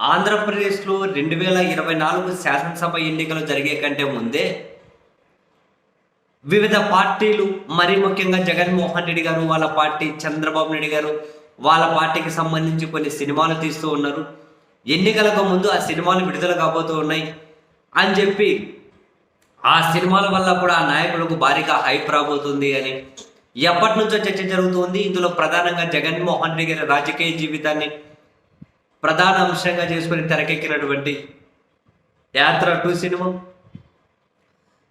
ఆంధ్రప్రదేశ్లో రెండు వేల ఇరవై నాలుగు శాసనసభ ఎన్నికలు జరిగే కంటే ముందే వివిధ పార్టీలు మరి ముఖ్యంగా జగన్మోహన్ రెడ్డి గారు వాళ్ళ పార్టీ చంద్రబాబు నాయుడు గారు వాళ్ళ పార్టీకి సంబంధించి కొన్ని సినిమాలు తీస్తూ ఉన్నారు. ఎన్నికలకు ముందు ఆ సినిమాలు విడుదల కాబోతూ ఉన్నాయి అని చెప్పి ఆ సినిమాల వల్ల కూడా ఆ నాయకులకు భారీగా హైప్ రాబోతుంది అని. ఎప్పటి నుంచో చర్చ జరుగుతుంది ఇందులో ప్రధానంగా జగన్మోహన్ రెడ్డి గారి రాజకీయ జీవితాన్ని ప్రధాన అంశంగా చేసుకుని తెరకెక్కినటువంటి యాత్ర టూ సినిమా.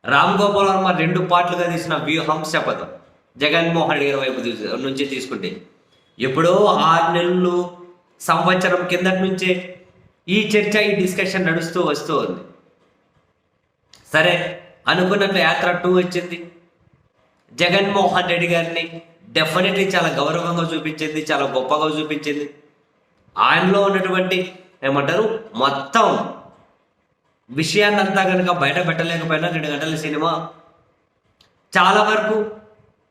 రామ్ గోపాల్ వర్మ రెండు పార్ట్లుగా తీసిన వ్యూహం శపథం జగన్మోహన్ రెడ్డి గారి వైపు నుంచి తీసుకుంటే ఎప్పుడో ఆరు నెలలు సంవత్సరం కిందటి నుంచే ఈ చర్చ ఈ డిస్కషన్ నడుస్తూ వస్తూ ఉంది. సరే అనుకున్నట్లు యాత్ర టూ వచ్చింది. జగన్మోహన్ రెడ్డి గారిని డెఫినెట్లీ చాలా గౌరవంగా చూపించింది చాలా గొప్పగా చూపించింది. ఆయనలో ఉన్నటువంటి ఏమంటారు? మొత్తం విషయాన్నంతా కనుక బయట పెట్టలేకపోయినా రెండు గంటల సినిమా చాలా వరకు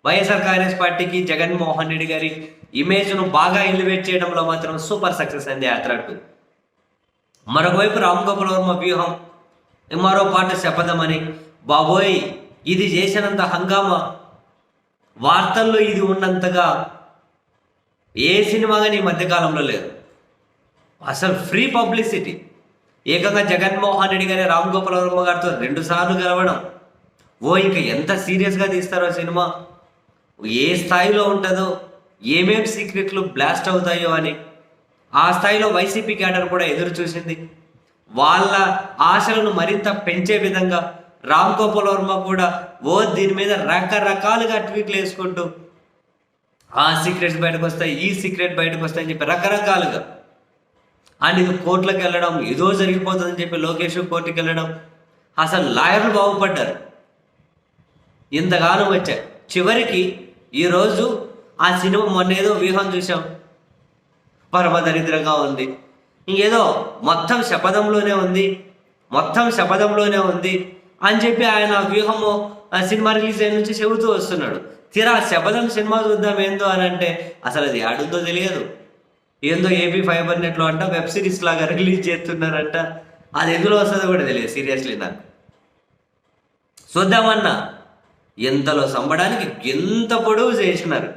వైఎస్ఆర్ కాంగ్రెస్ పార్టీకి జగన్మోహన్ రెడ్డి గారి ఇమేజ్ను బాగా ఎలివేట్ చేయడంలో మాత్రం సూపర్ సక్సెస్ అయింది యాత్ర టూ మరోవైపు రామ్ గోపాల్ వర్మ వ్యూహం మరో పాట శపథమని బాబోయ్ ఇది చేసినంత హంగామా? వార్తల్లో ఇది ఉన్నంతగా ఏ సినిమా కానీ ఈ మధ్యకాలంలో లేదు. అసలు ఫ్రీ పబ్లిసిటీ. ఏకంగా జగన్మోహన్ రెడ్డి గారి రామ్ గోపాల్ వర్మ గారితో రెండు సార్లు గెలవడం. ఓ ఇంకా ఎంత సీరియస్గా తీస్తారో సినిమా. ఏ స్థాయిలో ఉంటుందో ఏమేం సీక్రెట్లు బ్లాస్ట్ అవుతాయో అని. ఆ స్థాయిలో వైసీపీ క్యాడర్ కూడా ఎదురు చూసింది. వాళ్ళ ఆశలను మరింత పెంచే విధంగా రామ్ గోపాల్ వర్మ కూడా ఓ దీని మీద రకరకాలుగా ట్వీట్లు వేసుకుంటూ ఆ సీక్రెట్స్ బయటకు వస్తాయి ఈ సీక్రెట్ బయటకు వస్తాయని చెప్పి రకరకాలుగా అండ్ ఇది కోర్టులకు వెళ్ళడం ఏదో జరిగిపోతుందని చెప్పి లోకేష్ కోర్టుకి వెళ్ళడం. అసలు లాయర్లు బాగుపడ్డారు. ఇంతగానం వచ్చాయి చివరికి ఈరోజు ఆ సినిమా మొన్న ఏదో వ్యూహం చూసాం పరమదరిద్రంగా ఉంది. ఇంకేదో మొత్తం శపథంలోనే ఉంది. మొత్తం శపథంలోనే ఉంది అని చెప్పి ఆయన వ్యూహము ఆ సినిమా రిలీజ్ అయిన నుంచి చెబుతూ వస్తున్నాడు. తీరా ఆ శపథం సినిమా చూద్దాం ఏందో అని అంటే అసలు అది ఆడుందో తెలియదు. ఏందో ఏపీ ఫైబర్ నెట్లో అంట వెబ్ సిరీస్ లాగా రిలీజ్ చేస్తున్నారంట. అది ఎందులో వస్తుందో కూడా తెలియదు సీరియస్లీ నాకు. చూద్దామన్నా. ఎంతలో సంబడానికి ఎంత పొడవు చేసినారు.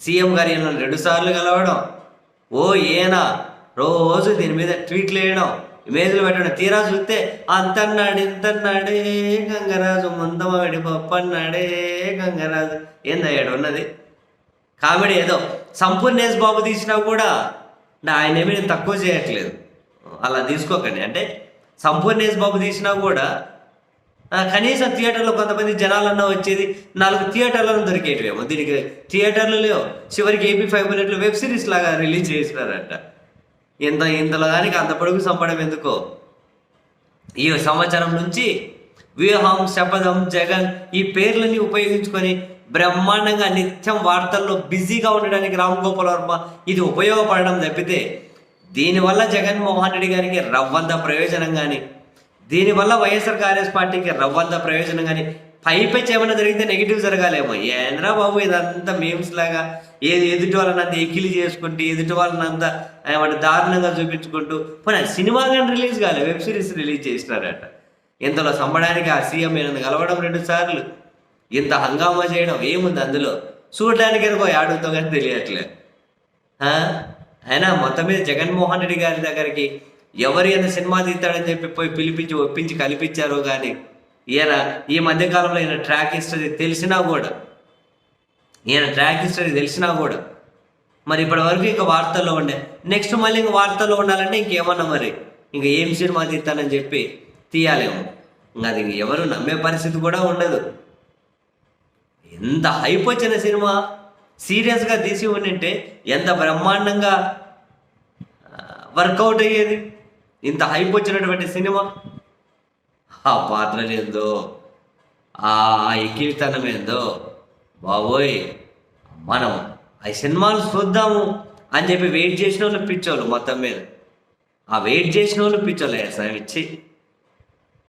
సీఎం గారు ఈయన రెండు సార్లు కలవడం ఓ ఏనా రోజు దీని మీద ట్వీట్లు వేయడం ఇమేజ్లు పెట్టడం తీరా చూస్తే అంతన్నాడు ఇంతన్నాడే గంగరాజు ముందమాడి పప్పన్నాడే గంగరాజు. ఏందయ్యాడు ఉన్నది? కామెడీ ఏదో సంపూర్ణేష్ బాబు తీసినా కూడా నా ఆయన ఏమీ నేను తక్కువ చేయట్లేదు. అలా తీసుకోకండి. అంటే సంపూర్ణేష్ బాబు తీసినా కూడా కనీసం థియేటర్లో కొంతమంది జనాలన్నా వచ్చేది నాలుగు థియేటర్లను దొరికేటివేమో. దీనికి థియేటర్లు లేవు. చివరికి ఏపీ ఫైవ్ మినిట్లు వెబ్ సిరీస్ లాగా రిలీజ్ చేసినారంట. ఇంత ఇంతలో దానికి అంత పొడుగు సంపడం ఎందుకో? ఈ సంవత్సరం నుంచి వ్యూహం శపథం జగన్ ఈ పేర్లని ఉపయోగించుకొని బ్రహ్మాండంగా నిత్యం వార్తల్లో బిజీగా ఉండడానికి రామ్ గోపాల్ వర్మ ఇది ఉపయోగపడడం తప్పితే దీనివల్ల జగన్మోహన్ రెడ్డి గారికి రవ్వంత ప్రయోజనం కానీ దీనివల్ల వైఎస్ఆర్ కాంగ్రెస్ పార్టీకి రవ్వంత ప్రయోజనం కానీ పైపెచ్చి ఏమైనా జరిగితే నెగిటివ్ జరగాలేమో. ఏంద్రా బాబు ఇదంతా మేమ్స్ లాగా ఏది ఎదుటి వాళ్ళని అంత ఎక్కిలి చేసుకుంటూ ఎదుటి వాళ్ళని అంత ఏమంటే దారుణంగా చూపించుకుంటూ పోనీ సినిమా కానీ రిలీజ్ కాలే వెబ్ సిరీస్ రిలీజ్ చేసినారట. ఇంతలో సంబడానికి ఆ సీఎం ఈయనను కలవడం రెండు సార్లు. ఇంత హంగామా చేయడం ఏముంది అందులో? చూడడానికి అనుకో ఆడుతో కానీ తెలియట్లే. అయినా మొత్తం మీద జగన్మోహన్ రెడ్డి గారి దగ్గరికి ఎవరు ఈయన సినిమా తీస్తాడని చెప్పి పోయి పిలిపించి ఒప్పించి కల్పించారో కానీ ఈయన ఈ మధ్యకాలంలో ఈయన ట్రాక్ హిస్టరీ తెలిసినా కూడా ఈయన ట్రాక్ హిస్టరీ తెలిసినా కూడా మరి ఇప్పటి వరకు ఇంకా వార్తల్లో ఉండే నెక్స్ట్ మళ్ళీ ఇంకా వార్తల్లో ఉండాలంటే ఇంకేమన్నా మరి? ఇంకా ఏం సినిమా తీస్తానని చెప్పి తీయాలేమో. ఇంకా అది ఎవరు నమ్మే పరిస్థితి కూడా ఉండదు. ఎంత హైప్ వచ్చిన సినిమా? సీరియస్గా తీసి ఉండింటే ఎంత బ్రహ్మాండంగా వర్కౌట్ అయ్యేది? ఇంత హైప్ వచ్చినటువంటి సినిమా? ఆ పాత్రలు ఏందో ఆ ఎక్కిరితనం ఏందో? బాబోయ్ మనం ఆ సినిమాలు చూద్దాము అని చెప్పి వెయిట్ చేసిన వాళ్ళు పిచ్చోళ్ళు మొత్తం మీద. ఆ వెయిట్ చేసిన వాళ్ళు పిచ్చోళ్ళు సార్ ఇచ్చి